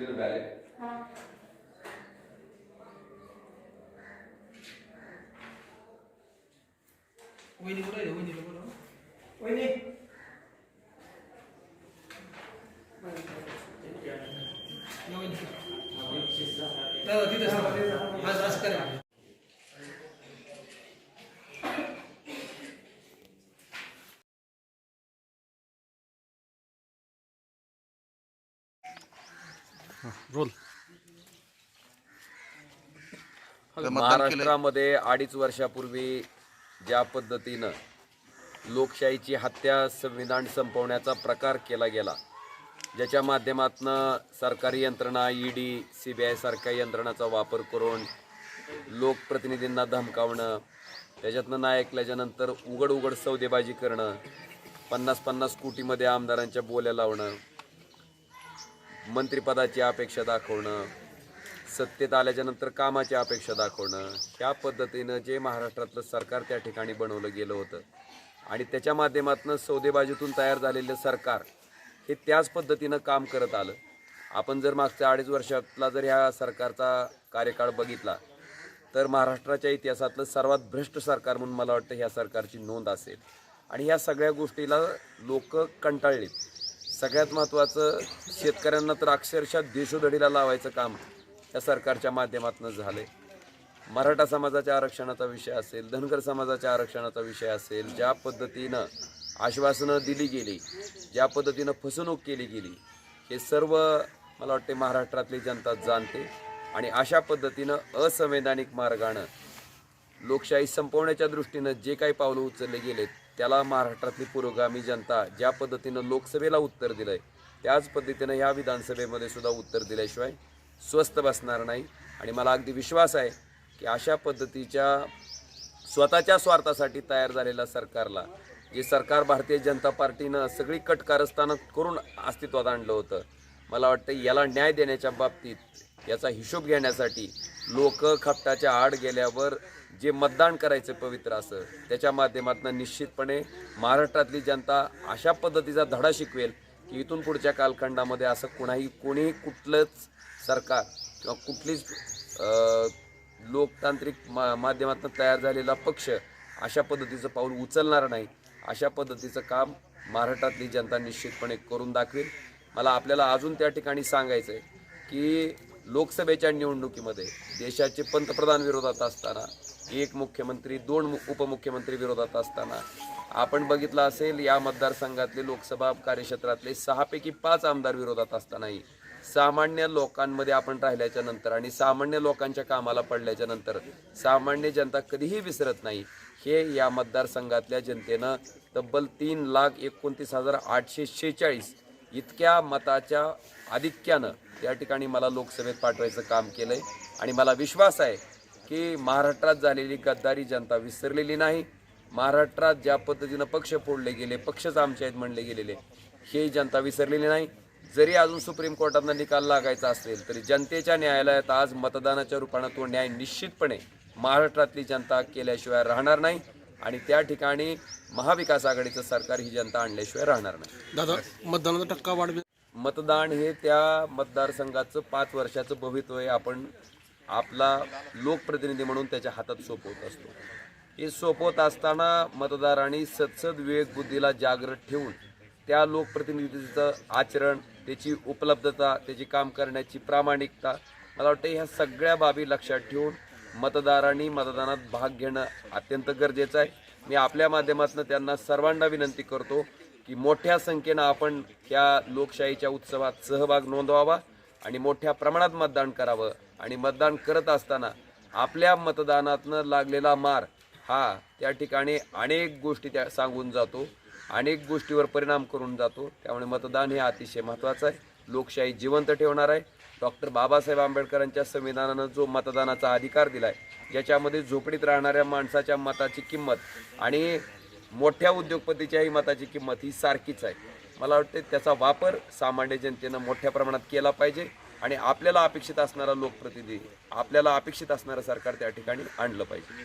little ballet. 아. 오인이 그래, 오인이 그래. 오인이. Role. महाराष्ट्रामध्ये अडीच वर्षापूर्वी ज्या पद्धतीनं लोकशाहीची हत्या संविधान संपवण्याचा प्रकार केला गेला ज्याच्या माध्यमातनं सरकारी यंत्रणा ईडी सी बी आय सारख्या यंत्रणाचा वापर करून लोकप्रतिनिधींना धमकावणं त्याच्यातनं नाही ऐकल्याच्यानंतर उघड उघड सौदेबाजी करणं पन्नास पन्नास कोटीमध्ये आमदारांच्या बोल्या लावणं मंत्रिपदाची अपेक्षा दाखवणं सत्तेत आल्याच्यानंतर कामाची अपेक्षा दाखवणं ह्या पद्धतीनं जे महाराष्ट्रातलं सरकार त्या ठिकाणी बनवलं गेलं होतं. आणि त्याच्या माध्यमातून सौदेबाजीतून तयार झालेलं सरकार हे त्याच पद्धतीनं काम करत आलं. आपण जर मागच्या अडीच वर्षातला जर ह्या सरकारचा कार्यकाळ बघितला तर महाराष्ट्राच्या इतिहासातलं सर्वात भ्रष्ट सरकार म्हणून मला वाटतं ह्या सरकारची नोंद असेल. आणि ह्या सगळ्या गोष्टीला लोक कंटाळलीत. सगळ्यात महत्त्वाचं शेतकऱ्यांना तर अक्षरशः देशोधडीला लावायचं काम या सरकारच्या माध्यमातून झालंय. मराठा समाजाच्या आरक्षणाचा विषय असेल धनगर समाजाच्या आरक्षणाचा विषय असेल ज्या पद्धतीनं आश्वासनं दिली गेली ज्या पद्धतीनं फसवणूक केली गेली हे सर्व मला वाटते महाराष्ट्रातली जनता जाणते आणि अशा पद्धतीनं असंवैधानिक मार्गानं लोकशाही संपवण्याच्या दृष्टीनं जे काही पावलं उचलले गेलेत त्याला महाराष्ट्रातली पुरोगामी जनता ज्या पद्धतीनं लोकसभेला उत्तर दिलं आहे त्याच पद्धतीनं ह्या विधानसभेमध्ये सुद्धा उत्तर दिल्याशिवाय स्वस्त बसणार नाही. आणि मला अगदी विश्वास आहे की अशा पद्धतीच्या स्वतःच्या स्वार्थासाठी तयार झालेल्या सरकारला जे सरकार भारतीय जनता पार्टीनं सगळी कटकारस्थानं करून अस्तित्वात आणलं होतं मला वाटतं याला न्याय देण्याच्या बाबतीत याचा हिशोब घेण्यासाठी लोक खपटाच्या आड गेल्यावर जे मतदान करायचं पवित्र असं त्याच्या माध्यमातून निश्चितपणे महाराष्ट्रातली जनता अशा पद्धतीचा धडा शिकवेल की इथून पुढच्या कालखंडामध्ये असं कुणाही कोणीही कुठलंच सरकार किंवा कुठलीच लोकतांत्रिक मा माध्यमातून तयार झालेला पक्ष अशा पद्धतीचं पाऊल उचलणार नाही. अशा पद्धतीचं काम महाराष्ट्रातली जनता निश्चितपणे करून दाखवेल. मला आपल्याला अजून त्या ठिकाणी सांगायचं आहे की लोकसभेच्या निवडणुकीमध्ये देशाचे पंतप्रधान विरोधात असताना एक मुख्यमंत्री दोन उपमुख्यमंत्री विरोधात असताना. आपण बघितलं असेल या मतदारसंघातले लोकसभा कार्यक्षेत्रातले सहापैकी पाच आमदार विरोधात असतानाही सामान्य लोकांमध्ये आपण राहिल्याच्या नंतर आणि सामान्य लोकांच्या कामाला पडल्याच्या नंतर सामान्य जनता कधीही विसरत नाही. हे या मतदारसंघातल्या जनतेनं तब्बल तीन लाख एकोणतीस हजार आठशे शेहेचाळीस इतक्या मताच्या आधिक्यानं त्या ठिकाणी मला लोकसभेत पाठवायचं काम केलं आहे आणि मला विश्वास आहे की महाराष्ट्रात झालेली गद्दारी जनता विसरलेली नाही. महाराष्ट्रात ज्या पद्धतीनं पक्ष फोडले गेले पक्षच आमचे आहेत म्हणले गेलेले हे जनता विसरलेली नाही. जरी अजून सुप्रीम कोर्टातनं निकाल लागायचा असेल तरी जनतेच्या न्यायालयात आज मतदानाच्या रूपानं तो न्याय निश्चितपणे महाराष्ट्रातली जनता केल्याशिवाय राहणार नाही आणि त्या ठिकाणी महाविकास आघाडीचं सरकार ही जनता आणल्याशिवाय राहणार नाही. दादा मतदानाचा टक्का वाढ मतदान हे त्या मतदारसंघाचं पाच वर्षाचं भवितव्य आपण आपला लोकप्रतिनिधी म्हणून त्याच्या हातात सोपवत असतो. हे सोपवत असताना मतदारांनी सदसद विवेक बुद्धीला जागृत ठेवून त्या लोकप्रतिनिधीचं आचरण त्याची उपलब्धता त्याची काम करण्याची प्रामाणिकता मला वाटतं ह्या सगळ्या बाबी लक्षात ठेवून मतदारांनी मतदानात भाग घेणं अत्यंत गरजेचं आहे. मी आपल्या माध्यमातून त्यांना सर्वांना विनंती करतो की मोठ्या संख्येनं आपण त्या लोकशाहीच्या उत्सवात सहभाग नोंदवावा आणि मोठ्या प्रमाणात मतदान करावं. आणि मतदान करत असताना आपल्या मतदानातनं लागलेला मार हा त्या ठिकाणी अनेक गोष्टी त्या सांगून जातो अनेक गोष्टीवर परिणाम करून जातो. त्यामुळे मतदान हे अतिशय महत्त्वाचं आहे. लोकशाही जिवंत ठेवणार आहे. डॉक्टर बाबासाहेब आंबेडकरांच्या संविधानानं जो मतदानाचा अधिकार दिला आहे ज्याच्यामध्ये झोपडीत राहणाऱ्या माणसाच्या मताची किंमत आणि मोठ्या उद्योगपतीच्याही मताची किंमत ही सारखीच आहे. मला वाटते त्याचा वापर सामान्य जनतेनं मोठ्या प्रमाणात केला पाहिजे. आणि आपल्याला अपेक्षित असणारा लोकप्रतिनिधी आपल्याला अपेक्षित असणारं सरकार त्या ठिकाणी आणलं पाहिजे.